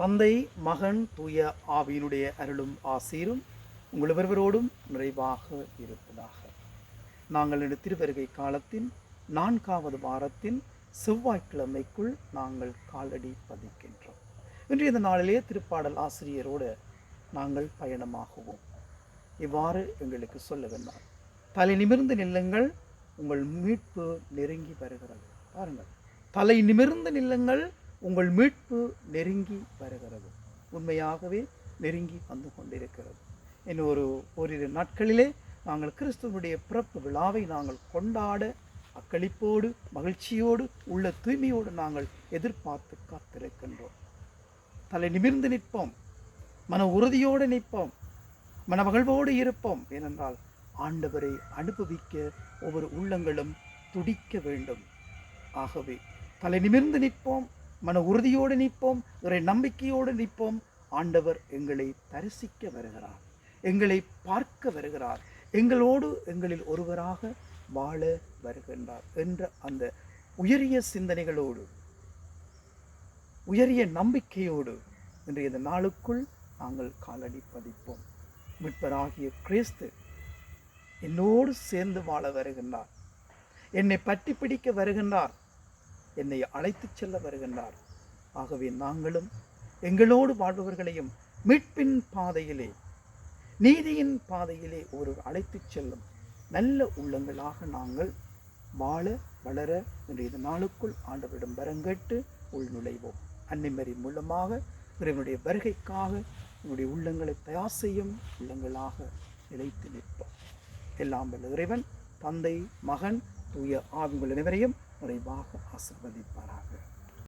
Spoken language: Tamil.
தந்தை மகன் தூய ஆவியினுடைய அருளும் ஆசீரும் உங்கள் ஒருவரோடும் நிறைவாக இருப்பதாக. நாங்கள் இந்த திருவருகை காலத்தின் நான்காவது வாரத்தின் செவ்வாய்க்கிழமைக்குள் நாங்கள் காலடி பதிக்கின்றோம். இன்றைய இந்த நாளிலே திருப்பாடல் ஆசிரியரோடு நாங்கள் பயணமாகுவோம். இவ்வாறு எங்களுக்கு சொல்ல வேண்டாம் தலை நிமிர்ந்து நில்லுங்கள் உங்கள் மீட்பு நெருங்கி வருகிறது. பாருங்கள். தலை நிமிர்ந்து நில்லுங்கள் உங்கள் மீட்பு நெருங்கி வருகிறது. உண்மையாகவே நெருங்கி வந்து கொண்டிருக்கிறது. இன்னும் ஒரு ஓரிரு நாட்களிலே நாங்கள் கிறிஸ்துவனுடைய பிறப்பு விழாவை நாங்கள் கொண்டாட அக்களிப்போடு மகிழ்ச்சியோடு உள்ள தூய்மையோடு நாங்கள் எதிர்பார்த்து காத்திருக்கின்றோம். தலை நிமிர்ந்து நிற்போம். மன உறுதியோடு நிற்போம். மனமகிழ்வோடு இருப்போம். ஏனென்றால் ஆண்டவரை அனுபவிக்க ஒவ்வொரு உள்ளங்களும் துடிக்க வேண்டும். ஆகவே தலை நிமிர்ந்து நிற்போம். மன உறுதியோடு நிற்போம் இறை நம்பிக்கையோடு நிற்போம். ஆண்டவர் எங்களை தரிசிக்க வருகிறார் எங்களை பார்க்க வருகிறார் எங்களோடு எங்களில் ஒருவராக வாழ வருகின்றார் என்ற அந்த உயரிய சிந்தனைகளோடு உயரிய நம்பிக்கையோடு இன்றைய இந்த நாளுக்குள் நாங்கள் காலடி பதிப்போம். மீட்பராகிய கிறிஸ்து என்னோடு சேர்ந்து வாழ வருகின்றார் என்னை பற்றி பிடிக்க வருகின்றார். என்னை அழைத்துச் செல்ல வருகின்றார். ஆகவே நாங்களும் எங்களோடு வாழ்பவர்களையும் மீட்பின் பாதையிலே நீதியின் பாதையிலே ஒரு அழைத்துச் செல்லும் நல்ல உள்ளங்களாக நாங்கள் வாழ வளர இன்றைய நாளுக்குள் ஆண்டவரிடம் வரங்கேட்டு உள்நுழைவோம் அன்னைமரி மூலமாக இறைவனுடைய வருகைக்காக என்னுடைய உள்ளங்களை தயார் செய்யும் உள்ளங்களாக நிலைத்து நிற்போம். எல்லாம் வல்ல இறைவன் தந்தை மகன் தூய ஆவிகள் அனைவரையும் நிறைவாக ஆசிர்வதிப்பாராக.